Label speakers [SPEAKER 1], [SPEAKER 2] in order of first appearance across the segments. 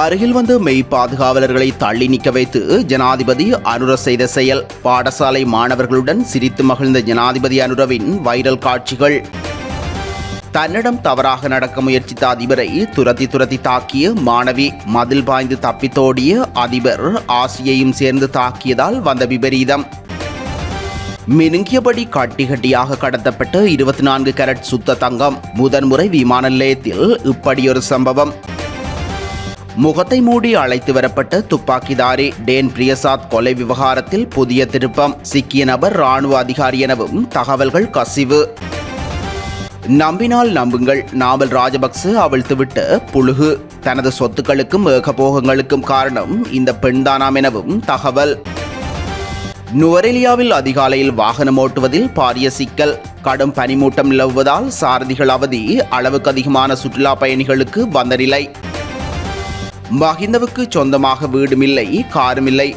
[SPEAKER 1] அருகில் வந்து மெய் பாதுகாவலர்களை தள்ளி நிற்க வைத்து ஜனாதிபதி அனுர செய்த செயல். பாடசாலை மாணவர்களுடன் சிரித்து மகிழ்ந்த ஜனாதிபதி அனுரவின் வைரல் காட்சிகள். தன்னிடம் தவறாக நடக்க முயற்சித்த அதிபரை துரத்தி துரத்தி தாக்கிய மாணவி. மதில் பாய்ந்து தப்பித்தோடிய அதிபர் ஆசியையும் சேர்ந்து தாக்கியதால் வந்த விபரீதம். மினுங்கியபடி கட்டி கட்டியாக கடத்தப்பட்ட இருபத்தி நான்கு கேரட் சுத்த தங்கம். முதன்முறை விமான நிலையத்தில் இப்படியொரு சம்பவம். முகத்தை மூடி அழைத்து வரப்பட்ட துப்பாக்கிதாரி டேன் பிரியசாத் கொலை விவகாரத்தில் புதிய திருப்பம். சிக்கிய நபர் ராணுவ அதிகாரி எனவும் தகவல்கள் கசிவு. நம்பினால் நம்புங்கள் நாவல் ராஜபக்ச அவிழ்த்துவிட்ட புழுகு. தனது சொத்துக்களுக்கும் ஏகபோகங்களுக்கும் காரணம் இந்த பெண்தானாம் எனவும் தகவல். நுவரெலியாவில் அதிகாலையில் வாகனம் ஓட்டுவதில் பாரிய சிக்கல். கடும் பனிமூட்டம் நிலவுவதால் சாரதிகள் அவதி. அளவுக்கு அதிகமான சுற்றுலா பயணிகளுக்கு வந்த நிலை. மஹிந்தவுக்கு சொந்தமாக வீடுமில்லை காருமில்லை.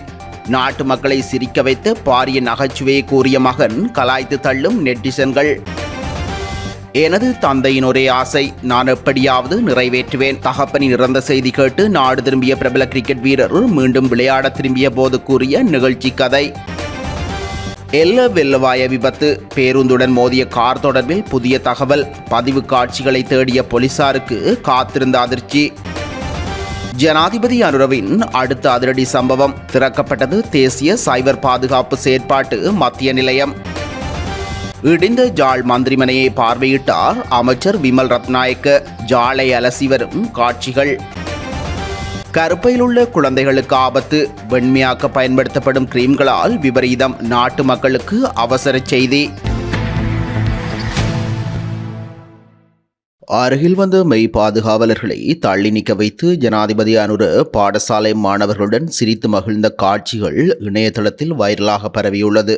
[SPEAKER 1] நாட்டு மக்களை சிரிக்க வைத்து பாரிய நகைச்சுவையை கூறிய மகன் கலாய்த்து தள்ளும் நெட்டிசன்கள். எனது தந்தையின் ஒரே ஆசை நான் எப்படியாவது நிறைவேற்றுவேன். தகப்பனின் இறந்த செய்தி கேட்டு நாடு திரும்பிய பிரபல கிரிக்கெட் வீரர் மீண்டும் விளையாட திரும்பிய போது கூறிய நிகழ்ச்சி கதை. எல்ல வெள்ளவாய விபத்து பேருந்துடன் மோதிய கார் தொடர்பில் புதிய தகவல். பதிவு காட்சிகளை தேடிய போலீசாருக்கு காத்திருந்த அதிர்ச்சி. ஜனாதிபதி அனுரவின் அடுத்த அதிரடி சம்பவம். திறக்கப்பட்டது தேசிய சைபர் பாதுகாப்பு செயற்பாட்டு மத்திய நிலையம். இடிந்த ஜாழ் மந்திரிமனையை பார்வையிட்டார் அமைச்சர் விமல் ரத்நாயக்க. ஜாலை அலசி வரும் காட்சிகள். கருப்பையில் உள்ள குழந்தைகளுக்கு ஆபத்து. வெண்மையாக்க பயன்படுத்தப்படும் கிரீம்களால் விபரீதம். நாட்டு மக்களுக்கு அவசர செய்தி. அருகில் வந்த மெய் பாதுகாவலர்களை தள்ளி நிற்க வைத்து ஜனாதிபதி அனுர பாடசாலை மாணவர்களுடன் சிரித்து மகிழ்ந்த காட்சிகள் இணையதளத்தில் வைரலாக பரவியுள்ளது.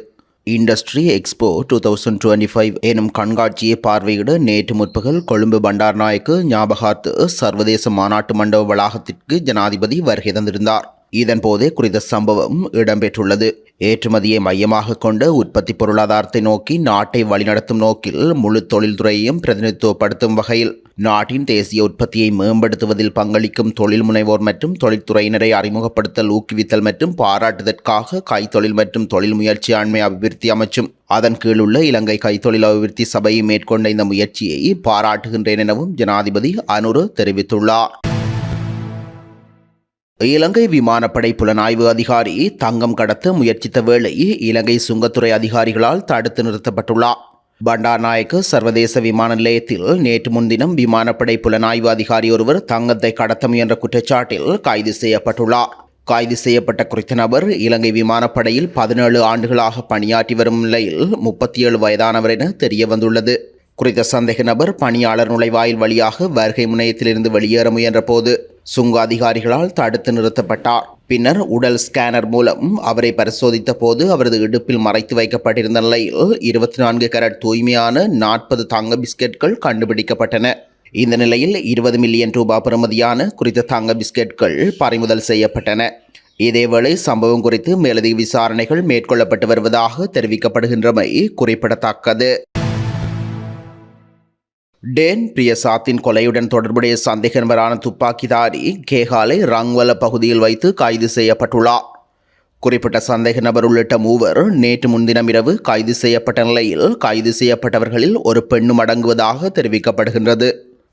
[SPEAKER 1] Industry expo two thousand twenty five எனும் கண்காட்சியை பார்வையிட நேற்று முற்பகல் கொழும்பு பண்டார்நாயக்கு ஞாபகார்த்து சர்வதேச மாநாட்டு மண்டப வளாகத்திற்கு ஜனாதிபதி வருகை தந்திருந்தார். இதன்போது குறித்த சம்பவம் இடம்பெற்றுள்ளது. ஏற்றுமதியை மையமாக கொண்டு உற்பத்தி பொருளாதாரத்தை நோக்கி நாட்டை வழிநடத்தும் நோக்கில் முழு தொழில்துறையையும் பிரதிநிதித்துவப்படுத்தும் வகையில் நாட்டின் தேசிய உற்பத்தியை மேம்படுத்துவதில் பங்களிக்கும் தொழில் முனைவோர் மற்றும் தொழில்துறையினரை அறிமுகப்படுத்தல் ஊக்குவித்தல் மற்றும் பாராட்டுதற்காக கைத்தொழில் மற்றும் தொழில் முயற்சி ஆண்மை அபிவிருத்தி அமைச்சும் அதன் கீழுள்ள இலங்கை கைத்தொழில் அபிவிருத்தி சபையை மேற்கொண்ட இந்த முயற்சியை பாராட்டுகின்றேன் எனவும் ஜனாதிபதி அனுரு தெரிவித்துள்ளார். இலங்கை விமானப்படை புலனாய்வு அதிகாரி தங்கம் கடத்த முயற்சித்த வேளை இலங்கை சுங்கத்துறை அதிகாரிகளால் தடுத்து நிறுத்தப்பட்டுள்ளார். பண்டார்நாயக்க சர்வதேச விமான நிலையத்தில் நேற்று முன்தினம் விமானப்படை புலனாய்வு அதிகாரி ஒருவர் தங்கத்தை கடத்த முயன்ற குற்றச்சாட்டில் கைது செய்யப்பட்டுள்ளார். கைது செய்யப்பட்ட குறித்த நபர் இலங்கை விமானப்படையில் பதினேழு ஆண்டுகளாக பணியாற்றி வரும் நிலையில் முப்பத்தி ஏழு வயதானவர் என தெரிய வந்துள்ளது குறித்த சந்தேக நபர் பணியாளர் நுழைவாயில் வழியாக வருகை முனையத்திலிருந்து வெளியேற முயன்ற போது சுங்க அதிகாரிகளால் தடுத்து நிறுத்தப்பட்டார். பின்னர் உடல் ஸ்கேனர் மூலம் அவரை பரிசோதித்த போது அவரது இடுப்பில் மறைத்து வைக்கப்பட்டிருந்த நிலையில் இருபத்தி நான்கு கரட் தூய்மையான நாற்பது தங்க பிஸ்கெட்கள் கண்டுபிடிக்கப்பட்டன. இந்த நிலையில் இருபது மில்லியன் ரூபாய் பெறுமதியான குறித்த தங்க பிஸ்கெட்கள் பறிமுதல் செய்யப்பட்டன. இதேவேளை சம்பவம் குறித்து மேலதிக விசாரணைகள் மேற்கொள்ளப்பட்டு வருவதாக தெரிவிக்கப்படுகின்றமை குறிப்பிடத்தக்கது. டேன் பிரியசாத்தின் கொலையுடன் தொடர்புடைய சந்தேக நபரான துப்பாக்கிதாரி கேகாலை ரங்வல பகுதியில் வைத்து கைது செய்யப்பட்டுள்ளார் குறிப்பிட்ட சந்தேக நபர் உள்ளிட்ட மூவர் நேற்று முன்தினம் இரவு கைது செய்யப்பட்ட நிலையில் கைது செய்யப்பட்டவர்களில் ஒரு பெண்ணும் அடங்குவதாக தெரிவிக்கப்படுகின்றது.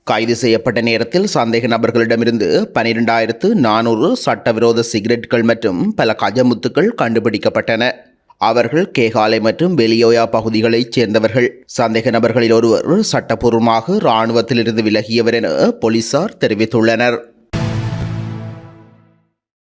[SPEAKER 1] கைது செய்யப்பட்ட நேரத்தில் சந்தேக நபர்களிடமிருந்து பனிரெண்டாயிரத்து நானூறு சட்டவிரோத சிகரெட்கள் மற்றும் பல கஜமுத்துக்கள் கண்டுபிடிக்கப்பட்டன. அவர்கள் கேகாலை மற்றும் வெளியோயா பகுதிகளைச் சேர்ந்தவர்கள். சந்தேக நபர்களில் ஒருவர் சட்டப்பூர்வமாக இராணுவத்திலிருந்து விலகியவர் என போலீசார் தெரிவித்துள்ளனர்.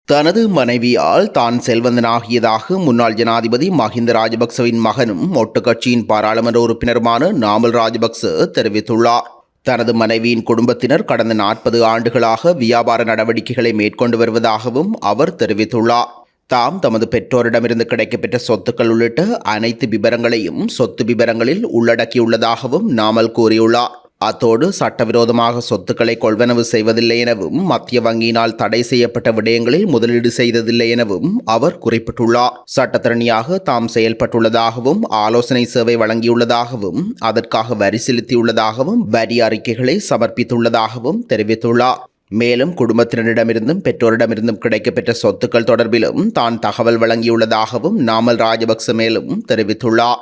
[SPEAKER 1] தனது மனைவியால் தான் செல்வந்தனாகியதாக முன்னாள் ஜனாதிபதி மஹிந்த ராஜபக்சவின் மகனும் ஒட்டுக்கட்சியின் பாராளுமன்ற உறுப்பினருமான நாமல் ராஜபக்ச தெரிவித்துள்ளார். தனது மனைவியின் குடும்பத்தினர் கடந்த நாற்பது ஆண்டுகளாக வியாபார நடவடிக்கைகளை மேற்கொண்டு வருவதாகவும் அவர் தெரிவித்துள்ளார். தாம் தமது பெற்றோரிடமிருந்து கிடைக்கப்பெற்ற சொத்துக்கள் உள்ளிட்ட அனைத்து விபரங்களையும் சொத்து விபரங்களில் உள்ளடக்கியுள்ளதாகவும் நாமல் கூறியுள்ளார். அத்தோடு சட்டவிரோதமாக சொத்துக்களை கொள்வனவு செய்வதில்லை எனவும் மத்திய வங்கியினால் தடை செய்யப்பட்ட விடயங்களில் முதலீடு செய்ததில்லை எனவும் அவர் குறிப்பிட்டுள்ளார். சட்டத்தரணியாக தாம் செயல்பட்டுள்ளதாகவும் ஆலோசனை சேவை வழங்கியுள்ளதாகவும் அதற்காக வரி செலுத்தியுள்ளதாகவும் வரி அறிக்கைகளை சமர்ப்பித்துள்ளதாகவும் தெரிவித்துள்ளார். மேலும் குடும்பத்தினரிடமிருந்தும் பெற்றோரிடமிருந்தும் கிடைக்கப்பெற்ற சொத்துக்கள் தொடர்பிலும் தான் தகவல் வழங்கியுள்ளதாகவும் நாமல் ராஜபக்ச மேலும் தெரிவித்துள்ளார்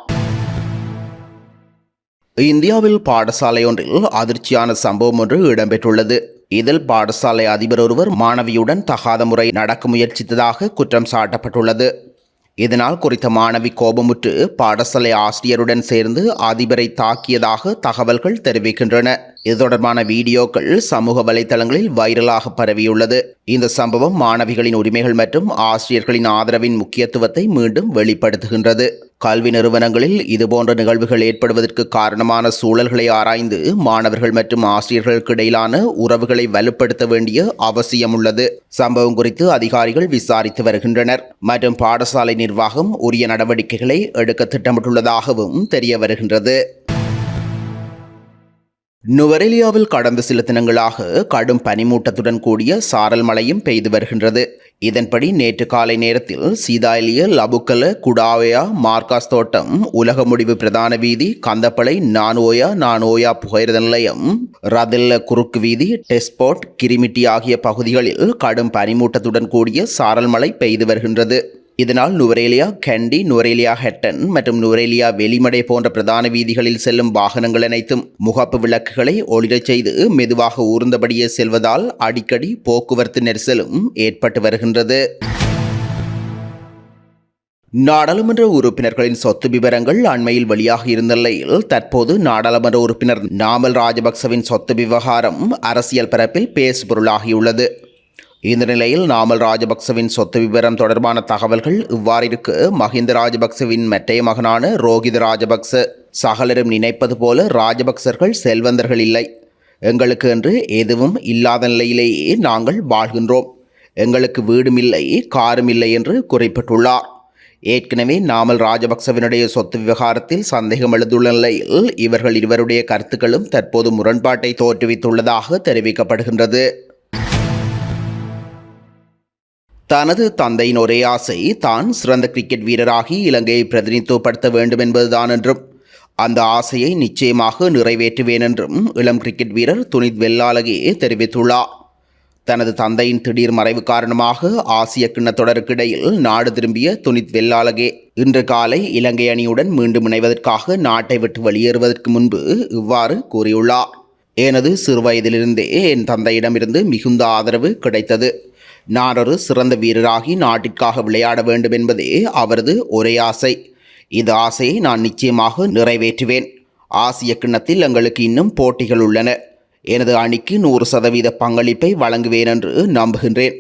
[SPEAKER 1] இந்தியாவில் பாடசாலை ஒன்றில் அதிர்ச்சியான சம்பவம் ஒன்று இடம்பெற்றுள்ளது. இதில் பாடசாலை அதிபர் ஒருவர் மாணவியுடன் தகாத முறை நடக்க முயற்சித்ததாக குற்றம் சாட்டப்பட்டுள்ளது. இதனால் குறித்த மாணவி கோபமுற்று பாடசாலை ஆசிரியருடன் சேர்ந்து அதிபரை தாக்கியதாக தகவல்கள் தெரிவிக்கின்றன. இது தொடர்பான வீடியோக்கள் சமூக வலைதளங்களில் வைரலாக பரவியுள்ளது. இந்த சம்பவம் மாணவிகளின் உரிமைகள் மற்றும் ஆசிரியர்களின் ஆதரவின் முக்கியத்துவத்தை மீண்டும் வெளிப்படுத்துகின்றது. கல்வி நிறுவனங்களில் இதுபோன்ற நிகழ்வுகள் ஏற்படுவதற்கு காரணமான சூழல்களை ஆராய்ந்து மாணவர்கள் மற்றும் ஆசிரியர்களுக்கு இடையிலான உறவுகளை வலுப்படுத்த வேண்டிய அவசியம் உள்ளது. சம்பவம் குறித்து அதிகாரிகள் விசாரித்து வருகின்றனர். மற்றும் பாடசாலை நிர்வாகம் உரிய நடவடிக்கைகளை எடுக்க திட்டமிட்டுள்ளதாகவும் தெரிய வருகின்றது. நுவரெலியாவில் கடந்த சில தினங்களாக கடும் பனிமூட்டத்துடன் கூடிய சாரல் மழையும் பெய்து வருகின்றது. இதன்படி நேற்று காலை நேரத்தில் சீதாயிலிய லபுக்கல குடாவையா மார்காஸ் தோட்டம் உலக முடிவு பிரதான வீதி கந்தப்பளை நானோயா நானோயா புகையிரத நிலையம் ரதில்ல குறுக்கு வீதி டெஸ்போர்ட் கிரிமிட்டி ஆகிய பகுதிகளில் கடும் பனிமூட்டத்துடன் கூடிய சாரல் மழை பெய்து வருகின்றது. இதனால் நுவரேலியா கண்டி நுவரேலியா ஹெட்டன் மற்றும் நுவரேலியா வெளிமடை போன்ற பிரதான வீதிகளில் செல்லும் வாகனங்கள் அனைத்தும் முகப்பு விளக்குகளை ஒளிரச் செய்து மெதுவாக ஊர்ந்தபடியே செல்வதால் அடிக்கடி போக்குவரத்து நெரிசலும் ஏற்பட்டு வருகின்றது. நாடாளுமன்ற உறுப்பினர்களின் சொத்து விவரங்கள் அண்மையில் வெளியாக இருந்த நிலையில் தற்போது நாடாளுமன்ற உறுப்பினர் நாமல் ராஜபக்சவின் சொத்து விவகாரம் அரசியல் பரப்பில் பேசுபொருளாகியுள்ளது. இந்த நிலையில் நாமல் ராஜபக்சவின் சொத்து விவரம் தொடர்பான தகவல்கள் இவ்வாறிருக்கு. மஹிந்த ராஜபக்சவின் மெட்டைய மகனான ரோஹித ராஜபக்ச சகலரும் நினைப்பது போல ராஜபக்சர்கள் செல்வந்தர்கள் இல்லை. எங்களுக்கு என்று எதுவும் இல்லாத நிலையிலேயே நாங்கள் வாழ்கின்றோம். எங்களுக்கு வீடும் இல்லை காரும் இல்லை என்று குறிப்பிட்டுள்ளார். ஏற்கனவே நாமல் ராஜபக்சவினுடைய சொத்து விவகாரத்தில் சந்தேகம் எழுந்துள்ள நிலையில் இவர்கள் இருவருடைய கருத்துக்களும் தற்போது முரண்பாட்டை தோற்றுவித்துள்ளதாக தெரிவிக்கப்படுகின்றது. தனது தந்தையின் ஒரே ஆசை தான் சிறந்த கிரிக்கெட் வீரராகி இலங்கையை பிரதிநிதித்துவப்படுத்த வேண்டும் என்பதுதான் என்றும். அந்த ஆசையை நிச்சயமாக நிறைவேற்றுவேன் என்றும் இளம் கிரிக்கெட் வீரர் துனித் வெல்லாலகே தெரிவித்துள்ளார். தனது தந்தையின் திடீர் மறைவு காரணமாக ஆசிய கிண்ண தொடருக்கிடையில் நாடு திரும்பிய துனித் வெல்லாலகே இன்று காலை இலங்கை அணியுடன் மீண்டும் இணைவதற்காக நாட்டை விட்டு வெளியேறுவதற்கு முன்பு இவ்வாறு கூறியுள்ளார். எனது சிறுவயதிலிருந்தே என் தந்தையிடமிருந்து மிகுந்த ஆதரவு கிடைத்தது. நாரொரு சிறந்த வீரராகி நாட்டிற்காக விளையாட வேண்டும் என்பதே அவரது ஒரே ஆசை. இந்த ஆசையை நான் நிச்சயமாக நிறைவேற்றுவேன். ஆசிய கிண்ணத்தில் எங்களுக்கு இன்னும் போட்டிகள் உள்ளன. எனது அணிக்கு நூறு சதவீத பங்களிப்பை வழங்குவேன் என்று நம்புகின்றேன்.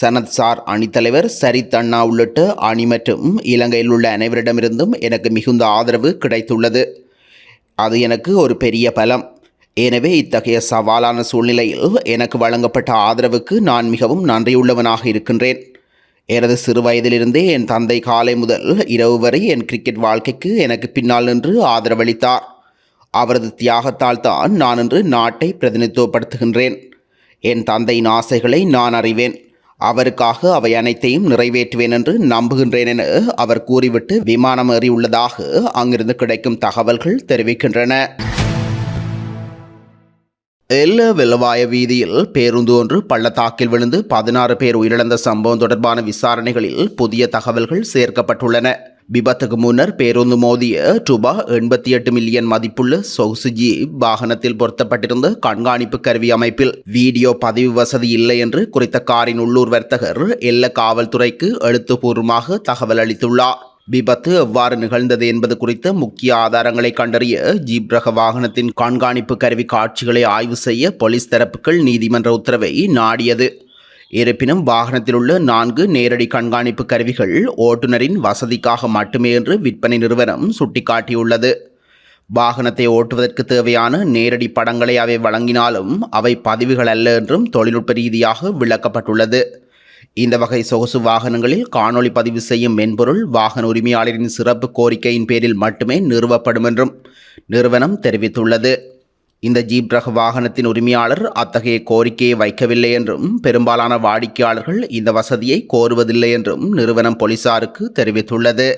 [SPEAKER 1] சனத் சார் அணித்தலைவர் சரித் அண்ணா உள்ளிட்ட அணி மற்றும் இலங்கையில் உள்ள அனைவரிடமிருந்தும் எனக்கு மிகுந்த ஆதரவு கிடைத்துள்ளது. அது எனக்கு ஒரு பெரிய பலம். எனவே இத்தகைய சவாலான சூழ்நிலையில் எனக்கு வழங்கப்பட்ட ஆதரவுக்கு நான் மிகவும் நன்றியுள்ளவனாக இருக்கின்றேன். எனது சிறு வயதிலிருந்தே என் தந்தை காலை முதல் இரவு வரை என் கிரிக்கெட் வாழ்க்கைக்கு எனக்கு பின்னால் நின்று ஆதரவளித்தார். அவரது தியாகத்தால் தான் நான் இன்று நாட்டை பிரதிநிதித்துவப்படுத்துகின்றேன். என் தந்தையின் ஆசைகளை நான் அறிவேன். அவருக்காக அவை அனைத்தையும் நிறைவேற்றுவேன் என்று நம்புகின்றேன் என அவர் கூறிவிட்டு விமானம் ஏறியுள்ளதாக அங்கிருந்து கிடைக்கும் தகவல்கள் தெரிவிக்கின்றன. எல்ல வெள்ளவாய வீதியில் பேருந்து ஒன்று பள்ளத்தாக்கில் விழுந்து பதினாறு பேர் உயிரிழந்த சம்பவம் தொடர்பான விசாரணைகளில் புதிய தகவல்கள் சேர்க்கப்பட்டுள்ளன. விபத்துக்கு முன்னர் பேருந்து மோதிய ரூபா எண்பத்தி எட்டு மில்லியன் மதிப்புள்ள சொகுசு ஜீப் வாகனத்தில் பொருத்தப்பட்டிருந்த கண்காணிப்பு கருவி அமைப்பில் வீடியோ பதிவு வசதி இல்லை என்று குறித்த காரின் உள்ளூர் வர்த்தகர் எல்ல காவல்துறைக்கு எழுத்துப்பூர்வமாக தகவல் அளித்துள்ளார். விபத்து எவ்வாறு நிகழ்ந்தது என்பது குறித்த முக்கிய ஆதாரங்களை கண்டறிய ஜீப் ரக வாகனத்தின் கண்காணிப்பு கருவி காட்சிகளை ஆய்வு செய்ய போலீஸ் தரப்புகள் நீதிமன்ற உத்தரவை நாடியது. இருப்பினும் வாகனத்தில் உள்ள நான்கு நேரடி கண்காணிப்பு கருவிகள் ஓட்டுநரின் வசதிக்காக மட்டுமே என்று விற்பனை நிறுவனம் சுட்டிக்காட்டியுள்ளது. வாகனத்தை ஓட்டுவதற்கு தேவையான நேரடி படங்களை அவை வழங்கினாலும் அவை பதிவுகள் அல்ல என்றும் தொழில்நுட்ப ரீதியாக விளக்கப்பட்டுள்ளது. இந்த வகை சொகுசு வாகனங்களில் காணொளி பதிவு செய்யும் மென்பொருள் வாகன உரிமையாளரின் சிறப்பு கோரிக்கையின் பேரில் மட்டுமே நிறுவப்படும் என்றும் நிறுவனம் தெரிவித்துள்ளது. இந்த ஜீப் ரக வாகனத்தின் உரிமையாளர் அத்தகைய கோரிக்கையை வைக்கவில்லை என்றும் பெரும்பாலான வாடிக்கையாளர்கள் இந்த வசதியை கோருவதில்லை என்றும் நிறுவனம் போலீசாருக்கு தெரிவித்துள்ளது.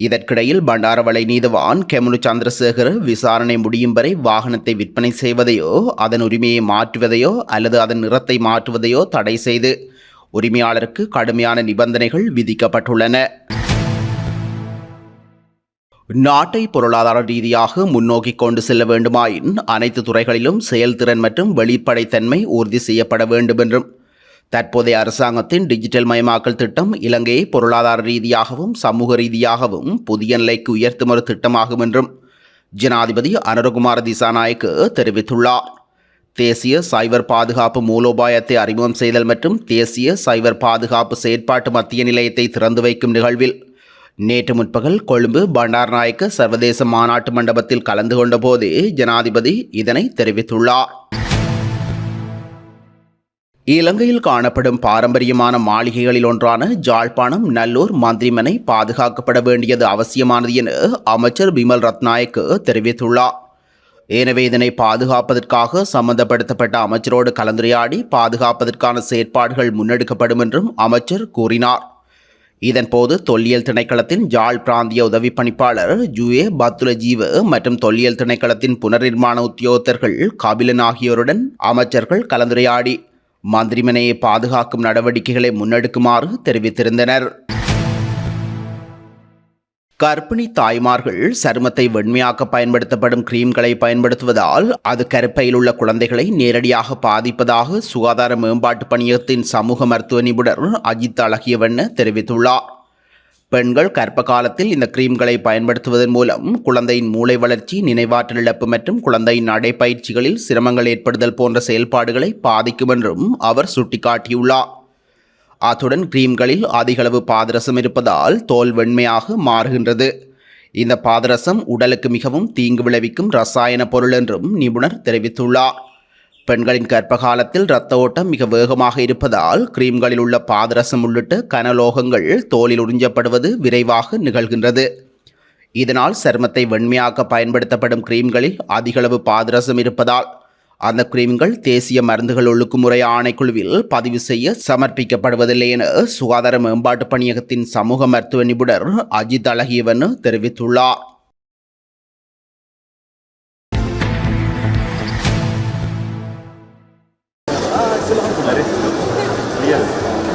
[SPEAKER 1] இதற்கிடையில் பண்டாரவளை நீதவான் கெமுலு சந்திரசேகர் விசாரணை முடியும் வரை வாகனத்தை விற்பனை செய்வதையோ அதன் உரிமையை மாற்றுவதையோ அல்லது அதன் நிறத்தை மாற்றுவதையோ தடை செய்து உரிமையாளருக்கு கடுமையான நிபந்தனைகள் விதிக்கப்பட்டுள்ளன. நாட்டை பொருளாதார ரீதியாக முன்னோக்கி கொண்டு செல்ல வேண்டுமாயின் அனைத்து துறைகளிலும் செயல்திறன் மற்றும் வெளிப்படைத்தன்மை உறுதி செய்யப்பட வேண்டும் என்றும் தற்போதைய அரசாங்கத்தின் டிஜிட்டல் மயமாக்கல் திட்டம் இலங்கையை பொருளாதார ரீதியாகவும் சமூக ரீதியாகவும் புதிய நிலைக்கு உயர்த்தும் ஒரு திட்டமாகும் என்றும் ஜனாதிபதி அனுரகுமார திசாநாயக்கு தெரிவித்துள்ளார். தேசிய சைபர் பாதுகாப்பு மூலோபாயத்தை அறிமுகம் செய்தல் மற்றும் தேசிய சைபர் பாதுகாப்பு செயற்பாட்டு மத்திய நிலையத்தை திறந்து வைக்கும் நிகழ்வில் நேற்று முற்பகல் கொழும்பு பண்டார்நாயக்க சர்வதேச மாநாட்டு மண்டபத்தில் கலந்து கொண்டபோது ஜனாதிபதி இதனை தெரிவித்துள்ளார். இலங்கையில் காணப்படும் பாரம்பரியமான மாளிகைகளில் ஒன்றான ஜாழ்ப்பாணம் நல்லூர் மந்திரிமனை பாதுகாக்கப்பட வேண்டியது அவசியமானது என அமைச்சர் பிமல் ரத்நாயக்கு தெரிவித்துள்ளார். எனவே இதனை பாதுகாப்பதற்காக சம்பந்தப்படுத்தப்பட்ட அமைச்சரோடு கலந்துரையாடி பாதுகாப்பதற்கான செயற்பாடுகள் முன்னெடுக்கப்படும் என்றும் அமைச்சர் கூறினார். இதன்போது தொல்லியல் திணைக்களத்தின் ஜாழ் பிராந்திய உதவி பணிப்பாளர் ஜூஏ பத்துலஜீவ மற்றும் தொல்லியல் திணைக்களத்தின் புனர்நிர்மாண உத்தியோகத்தர்கள் கபிலன் ஆகியோருடன் அமைச்சர்கள் கலந்துரையாடி மந்திரிமனையை பாதுகாக்கும் நடவடிக்கைகளை முன்னெடுக்குமாறு தெரிவித்திருந்தனர். கர்ப்பிணி தாய்மார்கள் சருமத்தை வெண்மையாக்க பயன்படுத்தப்படும் கிரீம்களை பயன்படுத்துவதால் அது கருப்பையில் உள்ள குழந்தைகளை நேரடியாக பாதிப்பதாக சுகாதார மேம்பாட்டு பணியகத்தின் சமூக மருத்துவ நிபுணர் அஜித் அழகியவண்ண தெரிவித்துள்ளார். பெண்கள் கர்ப்ப காலத்தில் இந்த கிரீம்களை பயன்படுத்துவதன் மூலம் குழந்தையின் மூளை வளர்ச்சி நினைவாற்றல் இழப்பு மற்றும் குழந்தையின் நடைப்பயிற்சிகளில் சிரமங்கள் ஏற்படுதல் போன்ற செயல்பாடுகளை பாதிக்கும் என்றும் அவர் சுட்டிக்காட்டியுள்ளார். அத்துடன் கிரீம்களில் அதிகளவு பாதரசம் இருப்பதால் தோல் வெண்மையாக மாறுகின்றது. இந்த பாதரசம் உடலுக்கு மிகவும் தீங்கு விளைவிக்கும் ரசாயன பொருள் என்றும் நிபுணர் தெரிவித்துள்ளார். பெண்களின் கர்ப்பகாலத்தில் இரத்த ஓட்டம் மிக வேகமாக இருப்பதால் கிரீம்களில் உள்ள பாதரசம் உள்ளிட்ட கனலோகங்கள் தோலில் உறிஞ்சப்படுவது விரைவாக நிகழ்கின்றது. இதனால் சருமத்தை வெண்மையாக்க பயன்படுத்தப்படும் கிரீம்களில் அதிகளவு பாதரசம் இருப்பதால் அந்த கிரீம்கள் தேசிய மருந்துகள் ஒழுக்குமுறை ஆணைக்குழுவில் பதிவு செய்ய சமர்ப்பிக்கப்படுவதில்லை என சுகாதார மேம்பாட்டு பணியகத்தின் சமூக மருத்துவ நிபுணர் அஜித் அழகியவன் தெரிவித்துள்ளார்.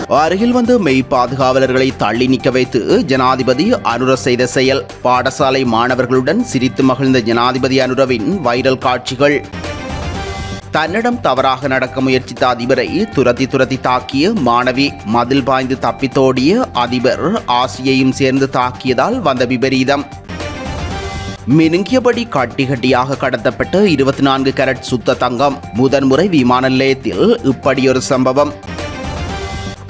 [SPEAKER 1] அருகில் வந்து மெய் பாதுகாவலர்களை தள்ளி நிற்க வைத்து ஜனாதிபதி அனுர செய்த செயல். பாடசாலை மாணவர்களுடன் சிரித்து மகிழ்ந்த ஜனாதிபதி அனுரவின் வைரல் காட்சிகள். தன்னிடம் தவறாக நடக்க முயற்சித்த அதிபரை துரத்தி துரத்தி தாக்கிய மாணவி. மதில் பாய்ந்து தப்பித்தோடிய அதிபர் ஆசியையும் சேர்ந்து தாக்கியதால் வந்த விபரீதம். மினுங்கியபடி கட்டி கட்டியாக கடத்தப்பட்ட இருபத்தி நான்கு கேரட் சுத்த தங்கம். முதன்முறை விமான நிலையத்தில் இப்படியொரு சம்பவம்.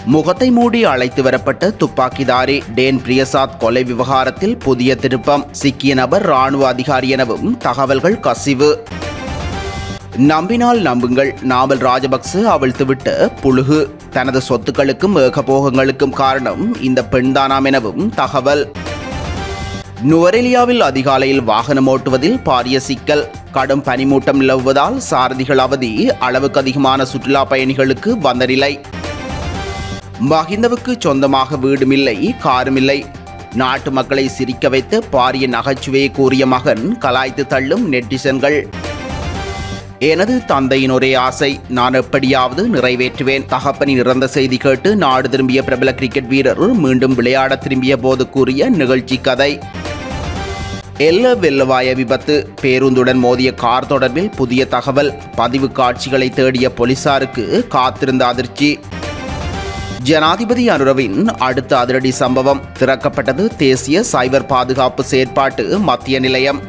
[SPEAKER 1] முகத்தை மூடி அழைத்து வரப்பட்ட துப்பாக்கிதாரி டேன் பிரியசாத் கொலை விவகாரத்தில் புதிய திருப்பம். சிக்கிய நபர் ராணுவ அதிகாரி எனவும் தகவல்கள் கசிவு. நம்பினால் நம்புங்கள் நாவல் ராஜபக்ச அவிழ்த்துவிட்ட புழுகு. தனது சொத்துக்களுக்கும் ஏகபோகங்களுக்கும் காரணம் இந்த பெண்தானாம் எனவும் தகவல். நுவரெலியாவில் அதிகாலையில் வாகனம் ஓட்டுவதில் பாரிய சிக்கல். கடும் பனிமூட்டம் நிலவுவதால் சாரதிகள் அவதி அளவுக்கு அதிகமான சுற்றுலா பயணிகளுக்கு வந்த நிலை. மஹிந்தவுக்கு சொந்தமாக வீடுமில்லை காருமில்லை. நாட்டு மக்களை சிரிக்க வைத்து பாரிய நகைச்சுவையை கூறிய மகன் கலாய்த்து தள்ளும் நெட்டிசன்கள். எனது தந்தையின் ஒரே ஆசை நான் எப்படியாவது நிறைவேற்றுவேன். தகப்பனின் இறந்த செய்தி கேட்டு நாடு திரும்பிய பிரபல கிரிக்கெட் வீரர் மீண்டும் விளையாட திரும்பிய போது கூறிய நிகழ்ச்சி கதை. எல்ல வெள்ளவாய விபத்து பேருந்துடன் மோதிய கார் தொடர்பில் புதிய தகவல். பதிவு காட்சிகளை தேடிய போலீசாருக்கு காத்திருந்த அதிர்ச்சி. ஜனாதிபதி அனுரவின் அடுத்த அதிரடி சம்பவம். திறக்கப்பட்டது தேசிய சைபர் பாதுகாப்பு செயற்பாட்டு மத்திய நிலையம்.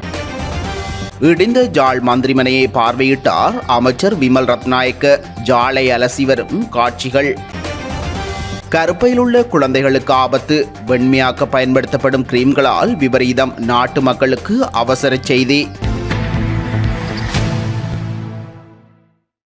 [SPEAKER 1] இடிந்த ஜாழ் மந்திரிமனையை பார்வையிட்டார் அமைச்சர் விமல் ரத்நாயக்க. ஜாலை அலசி வரும் காட்சிகள். கருப்பையில் உள்ள குழந்தைகளுக்கு ஆபத்து. வெண்மையாக்க பயன்படுத்தப்படும் கிரீம்களால் விபரீதம். நாட்டு மக்களுக்கு அவசர செய்தி.